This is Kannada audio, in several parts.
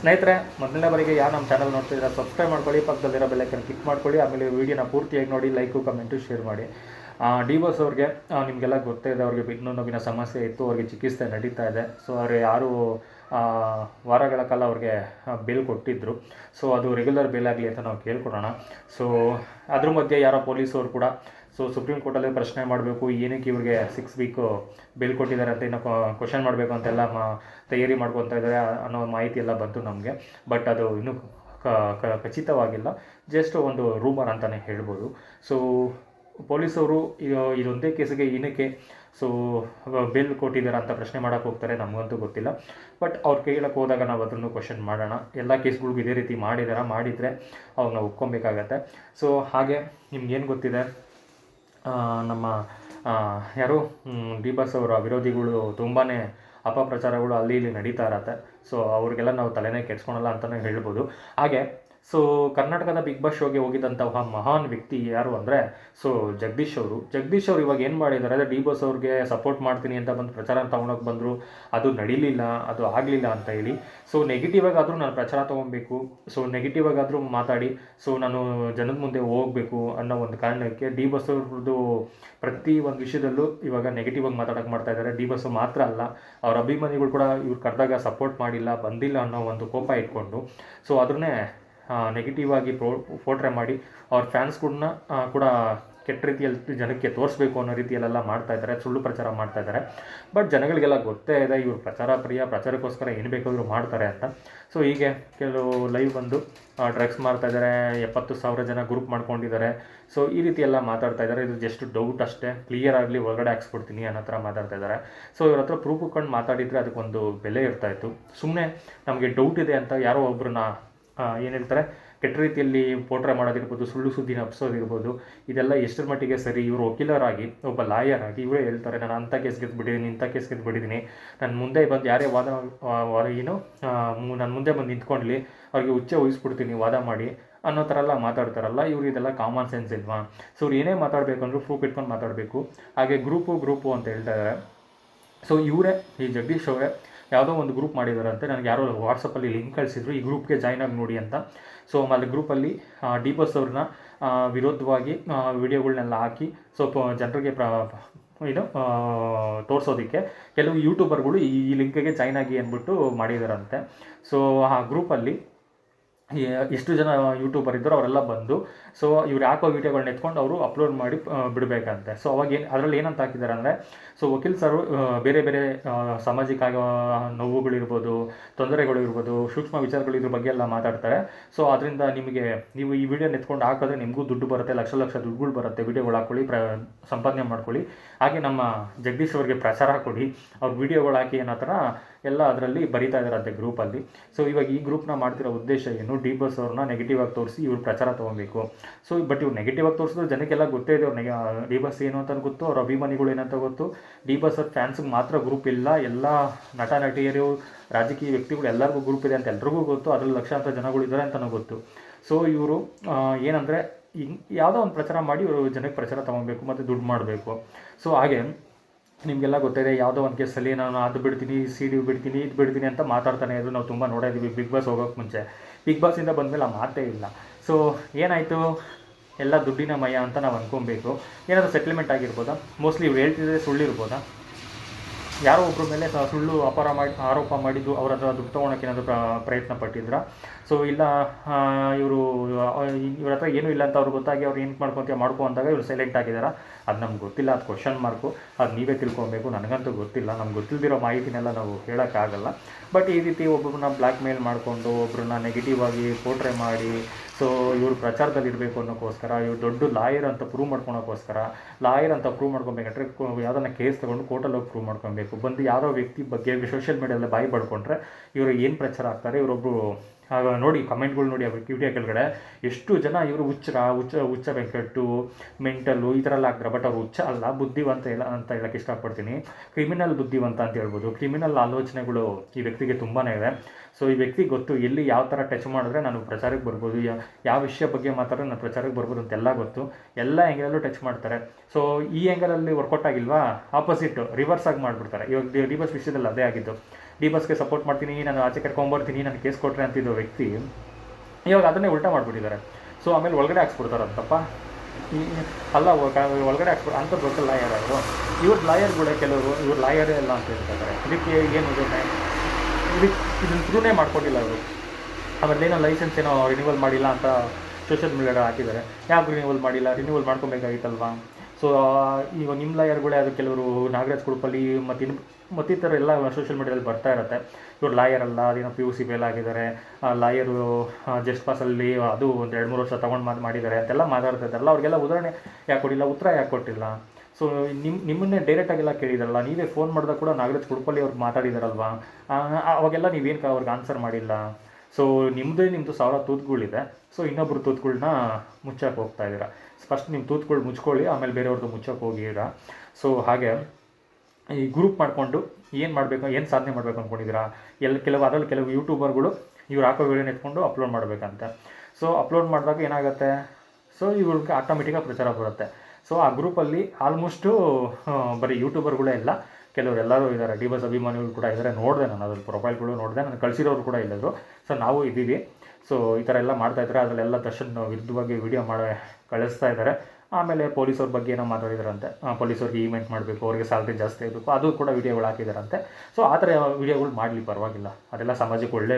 ಸ್ನೇಹಿತರೆ, ಮೊದಲನೇ ಬಾರಿಗೆ ಯಾರು ನಮ್ಮ ಚಾನಲ್ ನೋಡ್ತಿದ್ರೆ ಸಬ್ಸ್ಕ್ರೈಬ್ ಮಾಡ್ಕೊಳ್ಳಿ, ಪಕ್ಕದಲ್ಲಿರೋ ಬೆಲ್ಲೈಕನ್ ಕ್ಲಿಕ್ ಮಾಡ್ಕೊಳ್ಳಿ, ಆಮೇಲೆ ವಿಡಿಯೋನ ಪೂರ್ತಿಯಾಗಿ ನೋಡಿ ಲೈಕು ಕಮೆಂಟು ಶೇರ್ ಮಾಡಿ. ಡಿ ಬಾಸ್ ಅವ್ರಿಗೆ ನಿಮಗೆಲ್ಲ ಗೊತ್ತೇ ಇದೆ, ಅವ್ರಿಗೆ ನೋವಿನ ಸಮಸ್ಯೆ ಇತ್ತು, ಅವ್ರಿಗೆ ಚಿಕಿತ್ಸೆ ನಡೀತಾ ಇದೆ. ಸೊ ಅವರು ಯಾರು ವಾರಗಳ ಕಾಲ ಅವ್ರಿಗೆ ಬಿಲ್ ಕೊಟ್ಟಿದ್ದರು ಸೊ ಅದು ರೆಗ್ಯುಲರ್ ಬಿಲ್ ಆಗಲಿ ಅಂತ ನಾವು ಕೇಳ್ಕೊಡೋಣ. ಸೊ ಅದ್ರ ಮಧ್ಯೆ ಯಾರೋ ಪೊಲೀಸವ್ರು ಕೂಡ ಸೊ ಸುಪ್ರೀಂ ಕೋರ್ಟಲ್ಲಿ ಪ್ರಶ್ನೆ ಮಾಡಬೇಕು, ಏನಕ್ಕೆ ಇವ್ರಿಗೆ ಸಿಕ್ಸ್ ವೀಕು ಬಿಲ್ ಕೊಟ್ಟಿದ್ದಾರೆ ಅಂತ ಇನ್ನು ಕ್ವಶನ್ ಮಾಡಬೇಕು ಅಂತೆಲ್ಲ ಮಾ, ತಯಾರಿ ಮಾಡ್ಕೊತಾ ಇದ್ದಾರೆ ಅನ್ನೋ ಮಾಹಿತಿ ಎಲ್ಲ ಬಂತು ನಮಗೆ. ಬಟ್ ಅದು ಇನ್ನೂ ಖಚಿತವಾಗಿಲ್ಲ. ಜಸ್ಟ್ ಒಂದು ರೂಮರ್ ಅಂತಲೇ ಹೇಳ್ಬೋದು. ಸೊ ಪೊಲೀಸವರು ಇದು- ಇದೊಂದೇ ಕೇಸಿಗೆ ಏನಕ್ಕೆ ಸೊ ಬಿಲ್ ಕೊಟ್ಟಿದ್ದಾರೆ ಅಂತ ಪ್ರಶ್ನೆ ಮಾಡೋಕೆ ಹೋಗ್ತಾರೆ ನಮಗಂತೂ ಗೊತ್ತಿಲ್ಲ. ಬಟ್ ಅವ್ರು ಕೇಳಕ್ಕೆ ಹೋದಾಗ ನಾವು ಅದನ್ನು ಕ್ವಶನ್ ಮಾಡೋಣ. ಎಲ್ಲ ಕೇಸ್ಗಳಿಗೂ ಇದೇ ರೀತಿ ಮಾಡಿದಾರ, ಮಾಡಿದರೆ ಅವ್ರನ್ನ ಒಪ್ಕೊಬೇಕಾಗತ್ತೆ. ಸೊ ಹಾಗೆ ನಿಮ್ಗೇನು ಗೊತ್ತಿದೆ? ನಮ್ಮ ಯಾರು? ಡಿ ಬಾಸ್ ಅವರ ವಿರೋಧಿಗಳು ತುಂಬಾ ಅಪಪ್ರಚಾರಗಳು ಅಲ್ಲಿ ಇಲ್ಲಿ ನಡೀತಾ ಇರತ್ತೆ. ಸೊ ಅವ್ರಿಗೆಲ್ಲ ನಾವು ತಲೆನೇ ಕೆಡ್ಸ್ಕೊಳಲ್ಲ ಅಂತಲೇ ಹೇಳ್ಬೋದು. ಹಾಗೆ ಸೊ ಕರ್ನಾಟಕದ ಬಿಗ್ ಬಾಸ್ ಶೋಗೆ ಹೋಗಿದ್ದಂತಹ ಮಹಾನ್ ವ್ಯಕ್ತಿ ಯಾರು ಅಂದರೆ ಸೊ ಜಗದೀಶ್ ಅವರು. ಜಗದೀಶ್ ಅವರು ಇವಾಗ ಏನು ಮಾಡಿದ್ದಾರೆ ಅಂದರೆ ಡಿ ಬಾಸ್ ಅವ್ರಿಗೆ ಸಪೋರ್ಟ್ ಮಾಡ್ತೀನಿ ಅಂತ ಬಂದು ಪ್ರಚಾರ ತೊಗೊಳಕ್ಕೆ ಬಂದರು. ಅದು ನಡೀಲಿಲ್ಲ, ಅದು ಆಗಲಿಲ್ಲ ಅಂತ ಹೇಳಿ. ಸೊ ನೆಗೆಟಿವ್ ಆಗಾದರೂ ನಾನು ಪ್ರಚಾರ ತೊಗೊಬೇಕು. ಸೊ ನೆಗೆಟಿವ್ ಆಗಾದರೂ ಮಾತಾಡಿ. ಸೊ ನಾನು ಜನದ ಮುಂದೆ ಹೋಗಬೇಕು ಅನ್ನೋ ಒಂದು ಕಾರಣಕ್ಕೆ ಡಿ ಬಸ್ ಅವ್ರದ್ದು ಪ್ರತಿ ಒಂದು ವಿಷಯದಲ್ಲೂ ಇವಾಗ ನೆಗೆಟಿವ್ ಆಗಿ ಮಾತಾಡೋಕೆ ಮಾಡ್ತಾ ಇದ್ದಾರೆ. ಡಿ ಬಸ್ಸು ಮಾತ್ರ ಅಲ್ಲ, ಅವ್ರ ಅಭಿಮಾನಿಗಳು ಕೂಡ ಇವ್ರು ಕರೆದಾಗ ಸಪೋರ್ಟ್ ಮಾಡಿಲ್ಲ, ಬಂದಿಲ್ಲ ಅನ್ನೋ ಒಂದು ಕೋಪ ಇಟ್ಕೊಂಡು. ಸೊ ಅದನ್ನೇ ನೆಗೆಟಿವ್ ಆಗಿ ಪ್ರೋ ಮಾಡಿ ಅವ್ರ ಫ್ಯಾನ್ಸ್ಗಳನ್ನ ಕೂಡ ಕೆಟ್ಟ ರೀತಿಯಲ್ಲಿ ಜನಕ್ಕೆ ತೋರಿಸ್ಬೇಕು ಅನ್ನೋ ರೀತಿಯಲ್ಲೆಲ್ಲ ಮಾಡ್ತಾ ಇದ್ದಾರೆ, ಸುಳ್ಳು ಪ್ರಚಾರ ಮಾಡ್ತಾ ಇದ್ದಾರೆ. ಬಟ್ ಜನಗಳಿಗೆಲ್ಲ ಗೊತ್ತೇ ಇದೆ, ಇವರು ಪ್ರಚಾರ ಪ್ರಿಯ, ಪ್ರಚಾರಕ್ಕೋಸ್ಕರ ಏನು ಬೇಕಾದರೂ ಮಾಡ್ತಾರೆ ಅಂತ. ಸೊ ಹೀಗೆ ಕೆಲವು ಲೈವ್ ಬಂದು ಡ್ರಗ್ಸ್ ಮಾಡ್ತಾ ಇದ್ದಾರೆ, ಎಪ್ಪತ್ತು ಸಾವಿರ ಜನ ಗ್ರೂಪ್ ಮಾಡ್ಕೊಂಡಿದ್ದಾರೆ. ಸೊ ಈ ರೀತಿ ಎಲ್ಲ ಮಾತಾಡ್ತಾ ಇದ್ದಾರೆ. ಇದು ಜಸ್ಟ್ ಡೌಟ್ ಅಷ್ಟೇ. ಕ್ಲಿಯರ್ ಆಗಲಿ ಒಳಗಡೆ ಹಾಕ್ಸ್ಬಿಡ್ತೀನಿ ಅನ್ನೋ ಥರ ಮಾತಾಡ್ತಾ ಇದ್ದಾರೆ. ಸೊ ಇವ್ರ ಹತ್ರ ಪ್ರೂಫ್ ಕಂಡು ಮಾತಾಡಿದರೆ ಅದಕ್ಕೊಂದು ಬೆಲೆ ಇರ್ತಾ ಇತ್ತು. ಸುಮ್ಮನೆ ನಮಗೆ ಡೌಟ್ ಇದೆ ಅಂತ ಯಾರೋ ಒಬ್ಬರನ್ನ ಏನು ಹೇಳ್ತಾರೆ? ಕೆಟ್ಟ ರೀತಿಯಲ್ಲಿ ಪೋಟ್ರೆ ಮಾಡೋದಿರ್ಬೋದು, ಸುಳ್ಳು ಸುದ್ದಿನ ಹಬ್ಸೋದಿರ್ಬೋದು, ಇದೆಲ್ಲ ಎಷ್ಟರ ಮಟ್ಟಿಗೆ ಸರಿ, ಇವರು ವಕೀಲರಾಗಿ ಒಬ್ಬ ಲಾಯರ್ ಆಗಿ ಇವರೇ ಹೇಳ್ತಾರೆ, ನಾನು ಅಂಥ ಕೇಸ್ ಗೆದ್ದುಬಿಟ್ಟಿದ್ದೀನಿ ಇಂಥ ಕೇಸ್ ಗೆದ್ದುಬಿಟ್ಟಿದ್ದೀನಿ ನನ್ನ ಮುಂದೆ ಬಂದು ಯಾರೇ ವಾದ ಏನು ನನ್ನ ಮುಂದೆ ಬಂದು ನಿಂತ್ಕೊಂಡ್ಲಿ, ಅವ್ರಿಗೆ ಉಚ್ಚೆ ವಹಿಸ್ಬಿಡ್ತೀನಿ ವಾದ ಮಾಡಿ, ಅನ್ನೋ ಥರ ಎಲ್ಲ ಮಾತಾಡ್ತಾರಲ್ಲ, ಇವ್ರು ಇದೆಲ್ಲ ಕಾಮನ್ ಸೆನ್ಸ್ ಇಲ್ವಾ? ಸೊ ಇವ್ರು ಏನೇ ಮಾತಾಡಬೇಕು ಪ್ರೂಫ್ ಇಟ್ಕೊಂಡು ಮಾತಾಡಬೇಕು. ಹಾಗೆ ಗ್ರೂಪು ಗ್ರೂಪು ಅಂತ ಹೇಳ್ತಾ ಇದ್ದಾರೆ ಸೊ ಇವರೇ, ಈ ಜಗದೀಶ್ ಅವರೇ ಯಾವುದೋ ಒಂದು ಗ್ರೂಪ್ ಮಾಡಿದಾರಂತೆ. ನನಗೆ ಯಾರೋ ವಾಟ್ಸಪ್ಪಲ್ಲಿ ಲಿಂಕ್ ಕಳಿಸಿದ್ರು. ಈ ಗ್ರೂಪ್ಗೆ ಜಾಯ್ನ್ ಆಗಿ ನೋಡಿ ಅಂತ. ಸೊ ಅಲ್ಲಿ ಗ್ರೂಪಲ್ಲಿ ಡಿ ಬಸ್ ಅವ್ರನ್ನ ವಿರೋಧವಾಗಿ ವಿಡಿಯೋಗಳನ್ನೆಲ್ಲ ಹಾಕಿ, ಸ್ವಲ್ಪ ಜನರಿಗೆ ಪ್ರ, ಏನು ತೋರಿಸೋದಕ್ಕೆ ಕೆಲವು ಯೂಟ್ಯೂಬರ್ಗಳು ಈ ಲಿಂಕ್ಗೆ ಜಾಯ್ನ್ ಆಗಿ ಅಂದ್ಬಿಟ್ಟು ಮಾಡಿದಾರಂತೆ. ಸೊ ಆ ಗ್ರೂಪಲ್ಲಿ ಎಷ್ಟು ಜನ ಯೂಟ್ಯೂಬರ್ ಇದ್ದರು ಅವರೆಲ್ಲ ಬಂದು ಸೊ ಇವ್ರು ಯಾಕೋ ವೀಡಿಯೋಗಳನ್ನ ಎತ್ಕೊಂಡು ಅವರು ಅಪ್ಲೋಡ್ ಮಾಡಿ ಬಿಡಬೇಕಂತೆ. ಸೊ ಅವಾಗ ಏನು, ಅದರಲ್ಲಿ ಏನಂತ ಹಾಕಿದ್ದಾರೆ ಅಂದರೆ ಸೊ ವಕೀಲ್ ಸರ್ ಬೇರೆ ಬೇರೆ ಸಾಮಾಜಿಕ ನೋವುಗಳಿರ್ಬೋದು ತೊಂದರೆಗಳು ಇರ್ಬೋದು ಸೂಕ್ಷ್ಮ ವಿಚಾರಗಳು ಇದ್ರ ಬಗ್ಗೆ ಎಲ್ಲ ಮಾತಾಡ್ತಾರೆ. ಸೊ ಅದರಿಂದ ನಿಮಗೆ, ನೀವು ಈ ವಿಡಿಯೋನ ಎತ್ಕೊಂಡು ಹಾಕಿದ್ರೆ ನಿಮಗೂ ದುಡ್ಡು ಬರುತ್ತೆ, ಲಕ್ಷ ಲಕ್ಷ ದುಡ್ಡುಗಳು ಬರುತ್ತೆ. ವಿಡಿಯೋಗಳು ಹಾಕ್ಕೊಳ್ಳಿ ಪ್ರ, ಸಂಪಾದನೆ ಮಾಡ್ಕೊಳ್ಳಿ. ಹಾಗೆ ನಮ್ಮ ಜಗದೀಶ್ ಅವ್ರಿಗೆ ಪ್ರಚಾರ ಕೊಡಿ. ಅವ್ರ ವಿಡಿಯೋಗಳು ಹಾಕಿ ಏನೋ ಎಲ್ಲ ಅದರಲ್ಲಿ ಬರಿತಾ ಇದ್ದಾರಂತೆ ಗ್ರೂಪಲ್ಲಿ ಸೊ ಇವಾಗ ಈ ಗ್ರೂಪ್ನ ಮಾಡ್ತಿರೋ ಉದ್ದೇಶ ಏನು? ಡಿ ಬಸ್ ಅವ್ರನ್ನ ನೆಗೆಟಿವ್ ಆಗಿ ತೋರಿಸಿ ಇವ್ರು ಪ್ರಚಾರ ತೊಗೊಬೇಕು. ಸೊ ಬಟ್ ಇವ್ರು ನೆಗೆಟಿವ್ ಆಗಿ ತೋರಿಸಿದ್ರೆ ಜನಕ್ಕೆಲ್ಲ ಗೊತ್ತೇ ಇದೆ ಅವ್ರಿಗೆ ಡಿ ಬಸ್ ಏನು ಅಂತ ಗೊತ್ತು, ಅವ್ರ ಅಭಿಮಾನಿಗಳು ಏನಂತ ಗೊತ್ತು. ಡಿ ಬಸ್ ಅವ್ರ ಫ್ಯಾನ್ಸ್ಗೆ ಮಾತ್ರ ಗ್ರೂಪ್ ಇಲ್ಲ. ಎಲ್ಲ ನಟ ನಟಿಯರು ರಾಜಕೀಯ ವ್ಯಕ್ತಿಗಳು ಎಲ್ಲರಿಗೂ ಗ್ರೂಪ್ ಇದೆ ಅಂತ ಎಲ್ರಿಗೂ ಗೊತ್ತು. ಅದರಲ್ಲಿ ಲಕ್ಷಾಂತರ ಜನಗಳು ಇದ್ದಾರೆ ಅಂತಲೂ ಗೊತ್ತು. ಸೊ ಇವರು ಏನಂದರೆ ಯಾವುದೋ ಒಂದು ಪ್ರಚಾರ ಮಾಡಿ ಇವರು ಜನಕ್ಕೆ ಪ್ರಚಾರ ತೊಗೊಬೇಕು ಮತ್ತು ದುಡ್ಡು ಮಾಡಬೇಕು. ಸೊ ಹಾಗೆ ನಿಮಗೆಲ್ಲ ಗೊತ್ತಿದೆ, ಯಾವುದೋ ಒಂದು ಕೇಸಲ್ಲಿ ನಾನು ಅದು ಬಿಡ್ತೀನಿ ಸಿ ಡಿ ಬಿಡ್ತೀನಿ, ಇದು ಬಿಡ್ತೀನಿ ಅಂತ ಮಾತಾಡ್ತಾನೆ ಇದ್ರು ನಾವು ತುಂಬ ನೋಡಿದ್ದೀವಿ ಬಿಗ್ ಬಾಸ್ ಹೋಗೋಕೆ ಮುಂಚೆ. ಬಿಗ್ ಬಾಸಿಂದ ಬಂದಮೇಲೆ ಆ ಮಾತೇ ಇಲ್ಲ. ಸೊ ಏನಾಯಿತು? ಎಲ್ಲ ದುಡ್ಡಿನ ಮಯ ಅಂತ ನಾವು ಅನ್ಕೊಬೇಕು. ಏನಾದರೂ ಸೆಟ್ಲ್ಮೆಂಟ್ ಆಗಿರ್ಬೋದಾ? ಮೋಸ್ಟ್ಲಿ ಇವ್ರು ಹೇಳ್ತಿದ್ರೆ ಸುಳ್ಳಿರ್ಬೋದಾ? ಯಾರೋ ಒಬ್ಬರ ಮೇಲೆ ಸುಳ್ಳು ಅಪಾರ ಮಾಡಿ, ಆರೋಪ ಮಾಡಿದ್ದು ಅವ್ರ ಹತ್ರ ದುಡ್ಡು ತೊಗೊಳಕ್ಕೆ ಏನಾದರೂ ಪ್ರ- ಪ್ರಯತ್ನ ಪಟ್ಟಿದ್ರ? ಸೊ ಇಲ್ಲ ಇವರು ಇವ್ರ ಹತ್ರ ಏನೂ ಇಲ್ಲ ಅಂತ ಅವ್ರಿಗೆ ಗೊತ್ತಾಗಿ ಅವ್ರು ಏನು ಮಾಡ್ಕೊತೀವಿ ಮಾಡ್ಕೊ ಅಂದಾಗ ಇವರು ಸೈಲೆಂಟ್ ಆಗಿದಾರ? ಅದು ನಮ್ಗೆ ಗೊತ್ತಿಲ್ಲ, ಅದು ಕ್ವಶನ್ ಮಾರ್ಕು ಅದು ನೀವೇ ತಿಳ್ಕೊಬೇಕು, ನನಗಂತೂ ಗೊತ್ತಿಲ್ಲ. ನಮ್ಗೆ ಗೊತ್ತಿಲ್ದಿರೋ ಮಾಹಿತಿನೆಲ್ಲ ನಾವು ಹೇಳೋಕ್ಕಾಗಲ್ಲ. ಬಟ್ ಈ ರೀತಿ ಒಬ್ಬೊಬ್ಬರನ್ನ ಬ್ಲ್ಯಾಕ್ ಮೇಲ್ ಮಾಡಿಕೊಂಡು ಒಬ್ಬರನ್ನ ನೆಗೆಟಿವ್ ಆಗಿ ಪೋಟ್ರೆ ಮಾಡಿ ಸೊ ಇವರು ಪ್ರಚಾರದಲ್ಲಿ ಇರಬೇಕು ಅನ್ನೋಕ್ಕೋಸ್ಕರ, ಇವ್ರು ದೊಡ್ಡ ಲಾಯರ್ ಅಂತ ಪ್ರೂವ್ ಮಾಡ್ಕೊಳೋಕ್ಕೋಸ್ಕರ, ಲಾಯರ್ ಅಂತ ಪ್ರೂವ್ ಮಾಡ್ಕೊಬೇಕಂದ್ರೆ ಯಾವ್ದನ್ನ ಕೇಸ್ ತಗೊಂಡು ಕೋರ್ಟಲ್ಲಿ ಹೋಗಿ ಪ್ರೂವ್ ಮಾಡ್ಕೊಬೇಕು. ಬಂದು ಯಾರೋ ವ್ಯಕ್ತಿ ಬಗ್ಗೆ ಸೋಷಿಯಲ್ ಮೀಡಿಯಾದಲ್ಲಿ ಬಾಯಿ ಪಡ್ಕೊಂಡ್ರೆ ಇವರು ಏನು ಪ್ರಚಾರ ಆಗ್ತಾರೆ? ಇವರೊಬ್ಬರು ಆಗ ನೋಡಿ ಕಮೆಂಟ್ಗಳು ನೋಡಿ ಅವ್ರಿಗೆ ವಿಡಿಯೋ ಕೆಳಗಡೆ. ಎಷ್ಟು ಜನ ಇವರು ಹುಚ್ಚರ ಹುಚ್ಚ ಹುಚ್ಚ ವೆಂಕಟ್ಟು, ಮೆಂಟಲ್ಲು, ಈ ಥರ ಎಲ್ಲ ಆಗ್ತಾರೆ. ಬಟ್ ಅವ್ರು ಹುಚ್ಚ ಅಲ್ಲ, ಬುದ್ಧಿವಂತ ಇಲ್ಲ ಅಂತ ಹೇಳಕ್ಕೆ ಇಷ್ಟಪಡ್ತೀನಿ. ಕ್ರಿಮಿನಲ್ ಬುದ್ಧಿವಂತ ಅಂತ ಹೇಳ್ಬೋದು. ಕ್ರಿಮಿನಲ್ ಆಲೋಚನೆಗಳು ಈ ವ್ಯಕ್ತಿಗೆ ತುಂಬಾ ಇದೆ ಸೊ ಈ ವ್ಯಕ್ತಿ ಗೊತ್ತು ಎಲ್ಲಿ ಯಾವ ಥರ ಟಚ್ ಮಾಡಿದ್ರೆ ನಾನು ಪ್ರಚಾರಕ್ಕೆ ಬರ್ಬೋದು. ಯಾವ ವಿಷಯ ಬಗ್ಗೆ ಮಾತಾಡಿದ್ರೆ ನಾನು ಪ್ರಚಾರಕ್ಕೆ ಬರ್ಬೋದು ಅಂತೆಲ್ಲ ಗೊತ್ತು. ಎಲ್ಲ ಆ್ಯಂಗಲಲ್ಲೂ ಟಚ್ ಮಾಡ್ತಾರೆ. ಸೊ ಈ ಆ್ಯಂಗಲಲ್ಲಿ ವರ್ಕೌಟ್ ಆಗಿಲ್ವಾ? ಆಪೋಸಿಟ್ ರಿವರ್ಸ್ ಆಗಿ ಮಾಡಿಬಿಡ್ತಾರೆ. ಇವಾಗ ರಿವರ್ಸ್ ವಿಷಯದಲ್ಲಿ ಅದೇ ಆಗಿದ್ದು. ಡಿ ಬಸ್ಗೆ ಸಪೋರ್ಟ್ ಮಾಡ್ತೀನಿ, ನಾನು ಆಚೆ ಕರ್ಕೊಂಬರ್ತೀನಿ ನಾನು ಕೇಸ್ ಕೊಟ್ಟರೆ ಅಂತಿದ್ದ ವ್ಯಕ್ತಿ, ಇವಾಗ ಅದನ್ನೇ ಉಲ್ಟಾ ಮಾಡಿಬಿಟ್ಟಿದ್ದಾರೆ. ಸೊ ಆಮೇಲೆ ಒಳಗಡೆ ಹಾಕ್ಸ್ಬಿಡ್ತಾರಂತಪ್ಪ ಈ ಅಲ್ಲ ಒಳ- ಒಳಗಡೆ ಹಾಕ್ಸ್ಬಿಟ್ಟು ಅಂತ ಗೊತ್ತಿಲ್ಲ ಲಾಯರ್ ಅವರು ಇವ್ರ ಕೂಡ ಕೆಲವರು, ಇವ್ರ ಲಾಯರೇ ಇಲ್ಲ ಅಂತ ಹೇಳ್ತಾರೆ ಇದಕ್ಕೆ ಏನು ಇದನ್ನೇ ಇದಕ್ಕೆ ಇದನ್ನು ಥ್ರೂನೇ ಮಾಡ್ಕೊಂಡಿಲ್ಲ ಅವರು ಏನೋ ಲೈಸೆನ್ಸ್ ಏನೋ ರಿನ್ಯೂವಲ್ ಮಾಡಿಲ್ಲ ಅಂತ ಸೋಷಿಯಲ್ ಮೀಡಿಯಾ ಹಾಕಿದ್ದಾರೆ. ಯಾಕೆ ರಿನ್ಯೂವಲ್ ಮಾಡಿಲ್ಲ? ರಿನ್ಯೂವಲ್ ಮಾಡ್ಕೊಬೇಕಾಗಿತ್ತಲ್ವಾ? ಸೊ ಈಗ ನಿಮ್ಮ ಲಾಯರ್ಗಳೇ ಅದು ಕೆಲವರು ನಾಗರಾಜ್ ಕುಡುಪಲ್ಲಿ ಮತ್ತು ಇನ್ನು ಮತ್ತಿತರ ಎಲ್ಲ ಸೋಷಿಯಲ್ ಮೀಡಿಯಾದಲ್ಲಿ ಬರ್ತಾ ಇರುತ್ತೆ. ಇವ್ರು ಲಾಯರ್ ಅಲ್ಲ, ಅದೇನೋ ಪಿ ಯು ಸಿ ಫೇಲ್ ಆಗಿದ್ದಾರೆ. ಲಾಯರು ಜಸ್ಟ್ ಪಾಸಲ್ಲಿ ಅದು ಒಂದು ಎರಡು ಮೂರು ವರ್ಷ ತೊಗೊಂಡು ಮಾತು ಮಾಡಿದ್ದಾರೆ ಅಂತೆಲ್ಲ ಮಾತಾಡ್ತಿದ್ದಾರಲ್ಲ. ಅವ್ರಿಗೆಲ್ಲ ಉದಾಹರಣೆ ಯಾಕೆ ಕೊಟ್ಟಿಲ್ಲ ಉತ್ತರ ಯಾಕೆ ಕೊಟ್ಟಿಲ್ಲ? ಸೊ ನಿಮ್ಮ ನಿಮ್ಮನ್ನೇ ಡೈರೆಕ್ಟಾಗೆಲ್ಲ ಕೇಳಿದಾರಲ್ಲ, ನೀವೇ ಫೋನ್ ಮಾಡಿದಾಗ ಕೂಡ ನಾಗರಾಜ್ ಕುಡುಪಲ್ಲಿ ಅವ್ರು ಮಾತಾಡಿದಾರಲ್ವಾ? ಅವಾಗೆಲ್ಲ ನೀವೇನು ಅವ್ರಿಗೆ ಆನ್ಸರ್ ಮಾಡಿಲ್ಲ? ಸೊ ನಿಮ್ಮದೇ ನಿಮ್ಮದು ಸಾವಿರ ತೂತುಗಳಿದೆ ಸೊ ಇನ್ನೊಬ್ರು ತೂತುಗಳನ್ನ ಮುಚ್ಚಕ್ಕೆ ಹೋಗ್ತಾ ಇದ್ದೀರಾ. ಫಸ್ಟ್ ನಿಮ್ಮ ತೂತ್ಗಳು ಮುಚ್ಕೊಳ್ಳಿ, ಆಮೇಲೆ ಬೇರೆಯವ್ರದ್ದು ಮುಚ್ಚಕ್ಕೆ ಹೋಗಿರ ಸೊ ಹಾಗೆ ಈ ಗ್ರೂಪ್ ಮಾಡಿಕೊಂಡು ಏನು ಮಾಡಬೇಕು, ಏನು ಸಾಧನೆ ಮಾಡಬೇಕು ಅಂದ್ಕೊಂಡಿದ್ದೀರಾ ಎಲ್ಲ ಕೆಲವು, ಅದರಲ್ಲಿ ಕೆಲವು ಯೂಟ್ಯೂಬರ್ಗಳು ಇವ್ರು ಹಾಕೋ ವಿಡಿಯೋನ ಎತ್ಕೊಂಡು ಅಪ್ಲೋಡ್ ಮಾಡಬೇಕಂತೆ. ಸೊ ಅಪ್ಲೋಡ್ ಮಾಡಿದಾಗ ಏನಾಗುತ್ತೆ? ಸೊ ಇವ್ರಿಗೆ ಆಟೋಮೆಟಿಕಾಗಿ ಪ್ರಚಾರ ಬರುತ್ತೆ. ಸೊ ಆ ಗ್ರೂಪಲ್ಲಿ ಆಲ್ಮೋಸ್ಟು ಬರೀ ಯೂಟ್ಯೂಬರ್ಗಳೇ ಇಲ್ಲ. ಕೆಲವರು ಎಲ್ಲರೂ ಇದ್ದಾರೆ ಡಿ ಬಸ್ ಅಭಿಮಾನಿಗಳು ಕೂಡ ಇದ್ದಾರೆ ನೋಡಿದೆ ನಾನು ಅದ್ರ ಪ್ರೊಫೈಲ್ಗಳು ನೋಡಿದೆ. ನಾನು ಕಳಿಸಿರೋರು ಕೂಡ ಇಲ್ಲದ್ರು ಸೊ ನಾವು ಇದ್ದೀವಿ. ಸೊ ಈ ಥರ ಎಲ್ಲ ಮಾಡ್ತಾ ಇದ್ದಾರೆ ಅದರಲ್ಲೆಲ್ಲ ದರ್ಶನ್ ವಿರುದ್ಧವಾಗಿ ವಿಡಿಯೋ ಮಾಡಿ, ಕಳಿಸ್ತಾ ಇದ್ದಾರೆ ಆಮೇಲೆ ಪೊಲೀಸವ್ರ ಬಗ್ಗೆ ಏನೋ ಮಾತಾಡಿದಾರಂತೆ. ಪೊಲೀಸವ್ರಿಗೆ ಈವೆಂಟ್ ಮಾಡಬೇಕು. ಅವ್ರಿಗೆ ಸ್ಯಾಲ್ರಿ ಜಾಸ್ತಿ ಇರಬೇಕು ಅದು ಕೂಡ ವಿಡಿಯೋಗಳು ಹಾಕಿದಾರಂತೆ. ಸೊ ಆ ಥರ ವಿಡಿಯೋಗಳು ಮಾಡಲಿ ಪರವಾಗಿಲ್ಲ. ಅದೆಲ್ಲ ಸಮಾಜಕ್ಕೆ ಒಳ್ಳೆ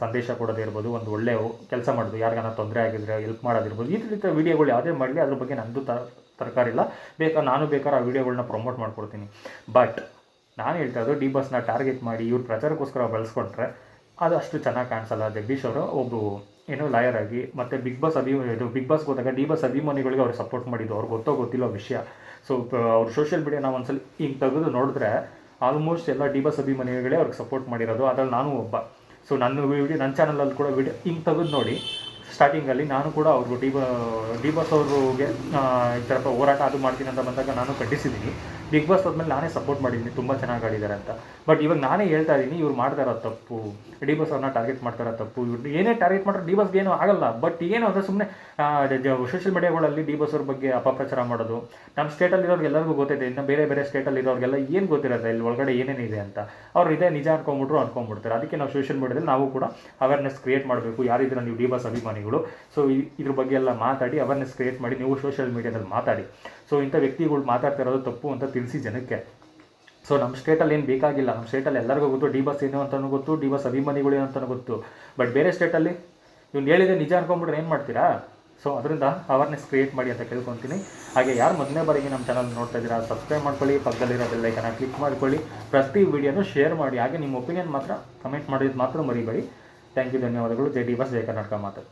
ಸಂದೇಶ ಕೊಡೋದಿರ್ಬೋದು, ಒಂದು ಒಳ್ಳೆ ಕೆಲಸ ಮಾಡೋದು, ಯಾರಿಗಾನ ತೊಂದರೆ ಆಗಿದ್ರೆ ಹೆಲ್ಪ್ ಮಾಡೋದಿರ್ಬೋದು, ಈ ರೀತಿಯ ವಿಡಿಯೋಗಳು ಯಾವುದೇ ಮಾಡಲಿ ಅದ್ರ ಬಗ್ಗೆ ನಂದು ತ ತರಕಾರಿಲ್ಲ ಬೇಕಾ, ನಾನು ಬೇಕಾದ್ರೆ ಆ ವೀಡಿಯೋಗಳನ್ನ ಪ್ರಮೋಟ್ ಮಾಡ್ಕೊಡ್ತೀನಿ. ಬಟ್ ನಾನು ಹೇಳ್ತಾ ಇರೋದು ಡಿ ಬಸ್ನ ಟಾರ್ಗೆಟ್ ಮಾಡಿ, ಇವ್ರ ಪ್ರಚಾರಕ್ಕೋಸ್ಕರ ಬಳಸ್ಕೊಂಡ್ರೆ ಅದು ಅಷ್ಟು ಚೆನ್ನಾಗಿ ಕಾಣಿಸಲ್ಲ. ಜಗದೀಶ್ ಅವರು ಒಬ್ಬರು ಏನೋ ಲಾಯರ್ ಆಗಿ, ಮತ್ತು ಬಿಗ್ ಬಾಸ್ ಅಭಿ, ಇದು ಬಿಗ್ ಬಾಸ್ ಹೋದಾಗ ಡಿ ಬಸ್ ಅಭಿಮಾನಿಗಳಿಗೆ ಅವ್ರು ಸಪೋರ್ಟ್ ಮಾಡಿದ್ದು ಅವ್ರಿಗೆ ಗೊತ್ತೋ ಗೊತ್ತಿಲ್ಲ ವಿಷಯ. ಸೊ ಅವ್ರು ಸೋಷಿಯಲ್ ಮೀಡಿಯಾ ನಾವು ಒಂದ್ಸಲ ಹಿಂಗೆ ತೆಗೆದು ನೋಡಿದ್ರೆ ಆಲ್ಮೋಸ್ಟ್ ಎಲ್ಲ ಡಿ ಬಸ್ ಅಭಿಮಾನಿಗಳೇ ಅವ್ರಿಗೆ ಸಪೋರ್ಟ್ ಮಾಡಿರೋದು. ಅದರಲ್ಲಿ ನಾನು ಒಬ್ಬ. ಸೊ ನನ್ನ ವಿಡಿಯೋ ನನ್ನ ಚಾನಲಲ್ಲಿ ಕೂಡ ವಿಡಿಯೋ ಹಿಂಗೆ ತೆಗೆದು ನೋಡಿ ಸ್ಟಾರ್ಟಿಂಗಲ್ಲಿ ನಾನು ಕೂಡ ಅವ್ರಿಗೂ ಡಿ ಬ ಡಿ ಬಾಸ್ ಅವ್ರಿಗೆ ಈ ಥರ ಹೋರಾಟ ಅದು ಮಾಡ್ತೀನಿ ಅಂತ ಬಂದಾಗ ನಾನು ಖಂಡಿಸಿದ್ದೀನಿ. ಬಿಗ್ ಬಾಸ್ ಆದಮೇಲೆ ನಾನೇ ಸಪೋರ್ಟ್ ಮಾಡಿದ್ದೀನಿ ತುಂಬ ಚೆನ್ನಾಗಿ ಆಡಿದ್ದಾರೆ ಅಂತ. ಬಟ್ ಇವಾಗ ನಾನೇ ಹೇಳ್ತಾ ಇದ್ದೀನಿ ಇವ್ರು ಮಾಡ್ತಾ ತಪ್ಪು ಡಿ ಬಾಸ್ ಅವ್ರನ್ನ ಟಾರ್ಗೆಟ್ ಮಾಡ್ತಾ ತಪ್ಪು, ಇವ್ರು ಏನೇ ಟಾರ್ಗೆಟ್ ಮಾಡ್ರೆ ಡಿ ಬಾಸ್ಗೆ ಏನೂ ಆಗಲ್ಲ. ಬಟ್ ಏನು ಅಂದರೆ ಸುಮ್ಮನೆ ಸೋಷಿಯಲ್ ಮೀಡಿಯಾಗಳಲ್ಲಿ ಡಿ ಬಾಸ್ ಅವ್ರ ಬಗ್ಗೆ ಅಪಪ್ರಚಾರ ಮಾಡೋದು ನಮ್ಮ ಸ್ಟೇಟಲ್ಲಿ ಇರೋರಿಗೆ ಎಲ್ಲರಿಗೂ ಗೊತ್ತಿದೆ, ಇನ್ನು ಬೇರೆ ಬೇರೆ ಸ್ಟೇಟಲ್ಲಿ ಇರೋರಿಗೆಲ್ಲ ಏನು ಗೊತ್ತಿರುತ್ತೆ ಇಲ್ಲಿ ಒಳಗಡೆ ಏನೇನಿದೆ ಅಂತ. ಅವ್ರು ಇದೇ ನಿಜ ಅನ್ಕೊಂಬಿಟ್ರು ಅನ್ಕೊಂಡ್ಬಿಡ್ತಾರೆ ಅದಕ್ಕೆ ನಾವು ಸೋಷಿಯಲ್ ಮೀಡಿಯಾದಲ್ಲಿ ನಾವು ಕೂಡ ಅವೇರ್ನೆಸ್ ಕ್ರಿಯೇಟ್ ಮಾಡಬೇಕು. ಯಾರಿದ್ರೆ ನೀವು ಡಿ ಬಸ್ ಅಭಿಮಾನಿಗಳು. ಸೊ ಇದ್ರ ಬಗ್ಗೆ ಎಲ್ಲ ಮಾತಾಡಿ ಅವೇರ್ನೆಸ್ ಕ್ರಿಯೇಟ್ ಮಾಡಿ, ನೀವು ಸೋಷಿಯಲ್ ಮೀಡಿಯಾದಲ್ಲಿ ಮಾತಾಡಿ. ಸೊ ಇಂಥ ವ್ಯಕ್ತಿಗಳು ಮಾತಾಡ್ತಾ ಇರೋದು ತಪ್ಪು ಅಂತ ತಿಳಿಸಿ ಜನಕ್ಕೆ. ಸೊ ನಮ್ಮ ಸ್ಟೇಟಲ್ಲಿ ಏನು ಬೇಕಾಗಿಲ್ಲ. ನಮ್ಮ ಸ್ಟೇಟಲ್ಲಿ ಎಲ್ಲರಿಗೂ ಗೊತ್ತು. ಡಿ ಬಸ್ ಏನು ಅಂತಲೂ ಗೊತ್ತು. ಡಿ ಬಸ್ ಅಭಿಮಾನಿಗಳು ಏನು ಅಂತಲೂ ಗೊತ್ತು. ಬಟ್ ಬೇರೆ ಸ್ಟೇಟಲ್ಲಿ ಇವ್ನು ಹೇಳಿದೆ ನಿಜ ಅನ್ಕೊಂಡ್ಬಿಟ್ರೆ ಏನು ಮಾಡ್ತೀರಾ? ಸೊ ಅದರಿಂದ ಅವೇರ್ನೆಸ್ ಕ್ರಿಯೇಟ್ ಮಾಡಿ ಅಂತ ಕೇಳ್ಕೊತೀನಿ. ಹಾಗೆ ಯಾರು ಮೊದಲನೇ ಬಾರಿಗೆ ನಮ್ಮ ಚಾನಲ್ ನೋಡ್ತಾ ಇದ್ದೀರಾ ಸಬ್ಸ್ಕ್ರೈಬ್ ಮಾಡ್ಕೊಳ್ಳಿ. ಪಕ್ಕದಲ್ಲಿರೋ ಬೆಲ್ಲೈಕನ್ನ ಕ್ಲಿಕ್ ಮಾಡ್ಕೊಳ್ಳಿ. ಪ್ರತಿ ವಿಡಿಯೋನು ಶೇರ್ ಮಾಡಿ. ಹಾಗೆ ನಿಮ್ಮ ಒಪಿನಿಯನ್ ಮಾತ್ರ ಕಮೆಂಟ್ ಮಾಡಿದ್ದು ಮಾತ್ರ ಮರಿಬೇಡಿ. ಥ್ಯಾಂಕ್ ಯು ಧನ್ಯವಾದಗಳು. ಜೈ ಡಿ ಬಸ್ ಜೈ ಕರ್ನಾಟಕ ಮಾತು.